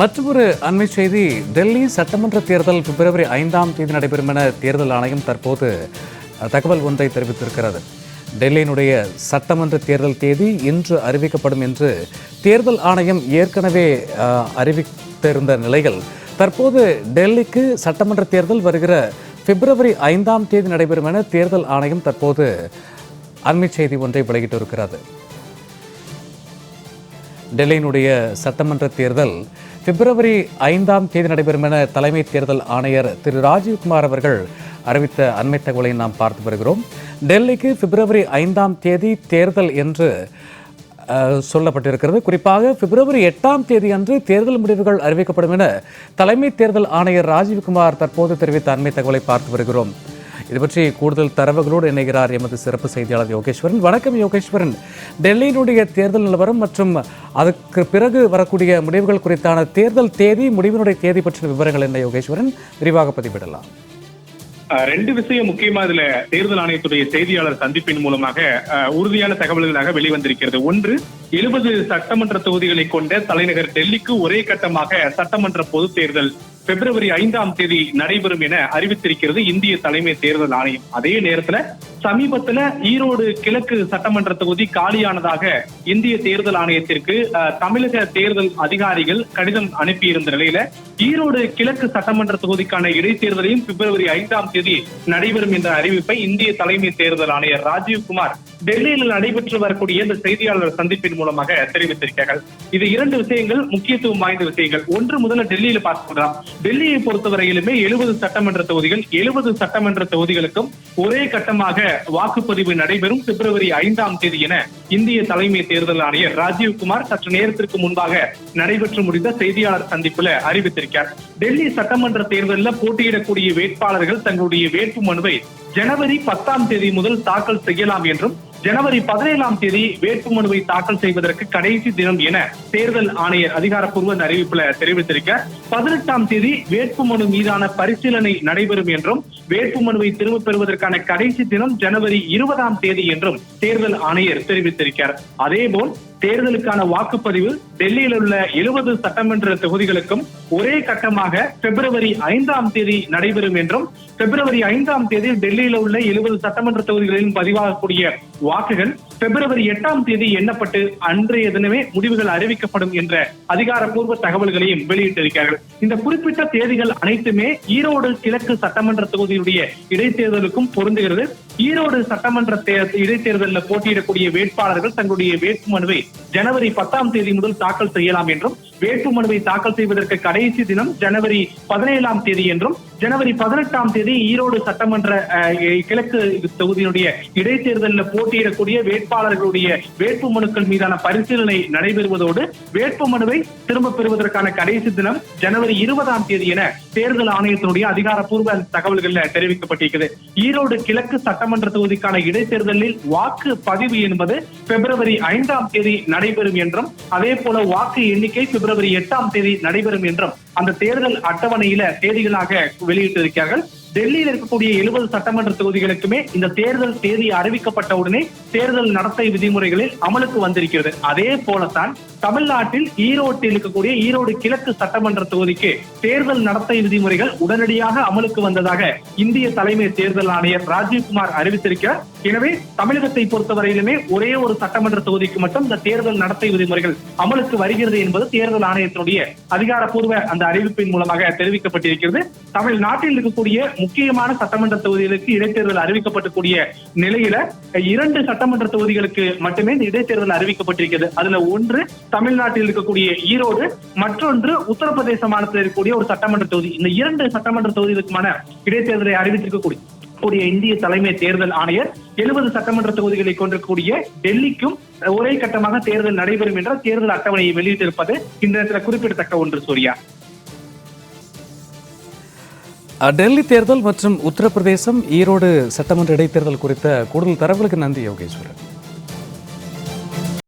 மற்றொரு அண்மை செய்தி டெல்லி சட்டமன்ற தேர்தல் பிப்ரவரி ஐந்தாம் தேதி நடைபெறும் என தேர்தல் ஆணையம் தற்போது தகவல் ஒன்றை தெரிவித்திருக்கிறது. டெல்லியினுடைய சட்டமன்ற தேர்தல் தேதி இன்று அறிவிக்கப்படும் என்று தேர்தல் ஆணையம் ஏற்கனவே அறிவித்திருந்த நிலையில் தற்போது டெல்லிக்கு சட்டமன்ற தேர்தல் வருகிற பிப்ரவரி ஐந்தாம் தேதி நடைபெறும் என தேர்தல் ஆணையம் தற்போது அண்மை செய்தி ஒன்றை வெளியிட்டிருக்கிறது. டெல்லியினுடைய சட்டமன்ற தேர்தல் பிப்ரவரி ஐந்தாம் தேதி நடைபெறும் என தலைமை தேர்தல் ஆணையர் திரு ராஜீவ்குமார் அவர்கள் அறிவித்த அண்மை தகவலை நாம் பார்த்து வருகிறோம். டெல்லிக்கு பிப்ரவரி ஐந்தாம் தேதி தேர்தல் என்று சொல்லப்பட்டிருக்கிறது. குறிப்பாக பிப்ரவரி எட்டாம் தேதி அன்று தேர்தல் முடிவுகள் அறிவிக்கப்படும் என தலைமை தேர்தல் ஆணையர் ராஜீவ்குமார் தற்போது தெரிவித்த அண்மை தகவலை பார்த்து வருகிறோம். இது பற்றி கூடுதல் தரவுகளோடு இணைகிறார் எமது சிறப்பு செய்தியாளர் யோகேஸ்வரன். வணக்கம் யோகேஸ்வரன். டெல்லியினுடைய தேர்தல் நிலவரம் மற்றும் அதுக்கு பிறகு வரக்கூடிய முடிவுகள் குறித்தான தேர்தல் தேதி முடிவினுடைய தேதி பற்றிய விவரங்கள் என்ன யோகேஸ்வரன்? விரிவாக பதிவிடலாம். ரெண்டு விஷயம் முக்கியமா இதுல தேர்தல் ஆணையத்துடைய செய்தியாளர் சந்திப்பின் மூலமாக உறுதியான தகவல்களாக வெளிவந்திருக்கிறது. ஒன்று எழுபது சட்டமன்ற தொகுதிகளை கொண்ட தலைநகர் டெல்லிக்கு ஒரே கட்டமாக சட்டமன்ற பொது தேர்தல் பிப்ரவரி ஐந்தாம் தேதி நடைபெறும் என அறிவித்திருக்கிறது இந்திய தலைமை தேர்தல் ஆணையம். அதே நேரத்துல சமீபத்துல ஈரோடு கிழக்கு சட்டமன்ற தொகுதி காலியானதாக இந்திய தேர்தல் ஆணையத்திற்கு அஹ், தமிழக தேர்தல் அதிகாரிகள் கடிதம் அனுப்பியிருந்த நிலையில ஈரோடு கிழக்கு சட்டமன்ற தொகுதிக்கான இடைத்தேர்தலையும் பிப்ரவரி ஐந்தாம் தேதி நடைபெறும் என்ற அறிவிப்பை இந்திய தலைமை தேர்தல் ஆணையர் ராஜீவ்குமார் டெல்லியில் நடைபெற்று வரக்கூடிய இந்த செய்தியாளர் சந்திப்பின் மூலமாக தெரிவித்திருக்கிறார்கள். இது இரண்டு விஷயங்கள் முக்கியத்துவம் வாய்ந்த விஷயங்கள். ஒன்று முதல்ல டெல்லியில பார்க்கலாம் டெல்லியை பொறுத்தவரையிலுமே எழுபது சட்டமன்ற தொகுதிகள் எழுபது சட்டமன்ற தொகுதிகளுக்கும் ஒரே கட்டமாக வாக்குப்பதிவு நடைபெறும் பிப்ரவரி ஐந்தாம் தேதி என இந்திய தலைமை தேர்தல் ஆணையர் ராஜீவ்குமார் சற்று நேரத்திற்கு முன்பாக நடைபெற்று முடிந்த செய்தியாளர் சந்திப்புல அறிவித்திருக்கார் டெல்லி சட்டமன்ற தேர்தலில் போட்டியிடக்கூடிய வேட்பாளர்கள் தங்களுடைய வேட்பு மனுவை ஜனவரி பத்தாம் தேதி முதல் தாக்கல் செய்யலாம் என்றும் ஜனவரி பதினேழாம் தேதி வேட்புமனுவை தாக்கல் செய்வதற்கு கடைசி தினம் என தேர்தல் ஆணையர் அதிகாரப்பூர்வ அறிவிப்புல தெரிவித்திருக்க பதினெட்டாம் தேதி வேட்புமனு மீதான பரிசீலனை நடைபெறும் என்றும் வேட்புமனுவை திரும்பப் பெறுவதற்கான கடைசி தினம் ஜனவரி இருபதாம் தேதி என்றும் தேர்தல் ஆணையர் தெரிவித்திருக்கிறார் அதேபோல் தேர்தலுக்கான வாக்குப்பதிவு டெல்லியில் உள்ள எழுபது சட்டமன்ற தொகுதிகளுக்கும் ஒரே கட்டமாக பிப்ரவரி ஐந்தாம் தேதி நடைபெறும் என்றும் பிப்ரவரி ஐந்தாம் தேதி டெல்லியில் உள்ள எழுபது சட்டமன்ற தொகுதிகளிலும் பதிவாகக்கூடிய வாக்குகள் பிப்ரவரி எட்டாம் தேதி எண்ணப்பட்டு அன்றைய தினமே முடிவுகள் அறிவிக்கப்படும் என்ற அதிகாரப்பூர்வ தகவல்களையும் வெளியிட்டிருக்கிறார்கள். இந்த குறிப்பிட்ட தேதிகள் அனைத்துமே ஈரோடு கிழக்கு சட்டமன்ற தொகுதியுடைய இடைத்தேர்தலுக்கும் பொருந்துகிறது. ஈரோடு சட்டமன்ற இடைத்தேர்தலில் போட்டியிடக்கூடிய வேட்பாளர்கள் தங்களுடைய வேட்புமனுவை ஜனவரி பத்தாம் தேதி முதல் தாக்கல் செய்யலாம் என்றும் வேட்புமனுவை தாக்கல் செய்வதற்கு கடைசி தினம் ஜனவரி பதினேழாம் தேதி என்றும் ஜனவரி பதினெட்டாம் தேதி ஈரோடு சட்டமன்ற கிழக்கு தொகுதியினுடைய இடைத்தேர்தலில் போட்டியிடக்கூடிய வேட்பாளர்களுடைய வேட்பு மனுக்கள் மீதான பரிசீலனை நடைபெறுவதோடு வேட்பு மனுவை திரும்ப பெறுவதற்கான கடைசி தினம் ஜனவரி இருபதாம் தேதி என தேர்தல் ஆணையத்தினுடைய அதிகாரப்பூர்வ தகவல்கள் தெரிவிக்கப்பட்டிருக்கிறது ஈரோடு கிழக்கு சட்ட சட்டமன்ற தொகுதிக்கான இடைத்தேர்தலில் வாக்கு பதிவு என்பது பிப்ரவரி ஐந்தாம் தேதி நடைபெறும் என்றும் அதே போல வாக்கு எண்ணிக்கை பிப்ரவரி எட்டாம் தேதி நடைபெறும் என்றும் அந்த தேர்தல் அட்டவணையில தேதிகளாக வெளியிட்டிருக்கிறார்கள். டெல்லியில் இருக்கக்கூடிய எழுபது சட்டமன்ற தொகுதிகளுக்குமே இந்த தேர்தல் தேதி அறிவிக்கப்பட்ட உடனே தேர்தல் நடத்தை விதிமுறைகளில் அமலுக்கு வந்திருக்கிறது. அதே போலத்தான் தமிழ்நாட்டில் ஈரோட்டில் இருக்கக்கூடிய ஈரோடு கிழக்கு சட்டமன்ற தொகுதிக்கு தேர்தல் நடத்தை விதிமுறைகள் உடனடியாக அமலுக்கு வந்ததாக இந்திய தலைமை தேர்தல் ஆணையர் ராஜீவ்குமார் அறிவித்திருக்கிறார். எனவே தமிழகத்தை பொறுத்தவரையிலுமே ஒரே ஒரு சட்டமன்ற தொகுதிக்கு மட்டும் இந்த தேர்தல் நடத்தை விதிமுறைகள் அமலுக்கு வருகிறது என்பது தேர்தல் ஆணையத்தினுடைய அதிகாரப்பூர்வ அந்த அறிவிப்பின் மூலமாக தெரிவிக்கப்பட்டிருக்கிறது. தமிழ்நாட்டில் இருக்கக்கூடிய முக்கியமான சட்டமன்ற தொகுதிகளுக்கு இடைத்தேர்தல் அறிவிக்கப்பட்டக்கூடிய நிலையில இரண்டு சட்டமன்ற தொகுதிகளுக்கு மட்டுமே இந்த இடைத்தேர்தல் அறிவிக்கப்பட்டிருக்கிறது. அதுல ஒன்று தமிழ்நாட்டில் இருக்கக்கூடிய ஈரோடு மற்றொன்று உத்தரப்பிரதேச மாநிலத்தில் இருக்கக்கூடிய ஒரு சட்டமன்ற தொகுதி. இந்த இரண்டு சட்டமன்ற தொகுதிகளுக்குமான இடைத்தேர்தலை அறிவித்திருக்கக்கூடிய கூடிய இந்திய தலைமை தேர்தல் ஆணையர் எழுபது சட்டமன்ற தொகுதிகளை கொண்டிருக்கக்கூடிய டெல்லிக்கும் ஒரே கட்டமாக தேர்தல் நடைபெறும் என்ற தேர்தல் அட்டவணையை வெளியிட்டிருப்பது இந்த நேரத்தில் குறிப்பிடத்தக்க ஒன்று சூர்யா. டெல்லி தேர்தல் மற்றும் உத்தரப்பிரதேசம் ஈரோடு சட்டமன்ற இடைத்தேர்தல் குறித்த கூடுதல் தரவுகளுக்கு நன்றி யோகேஸ்வரன்.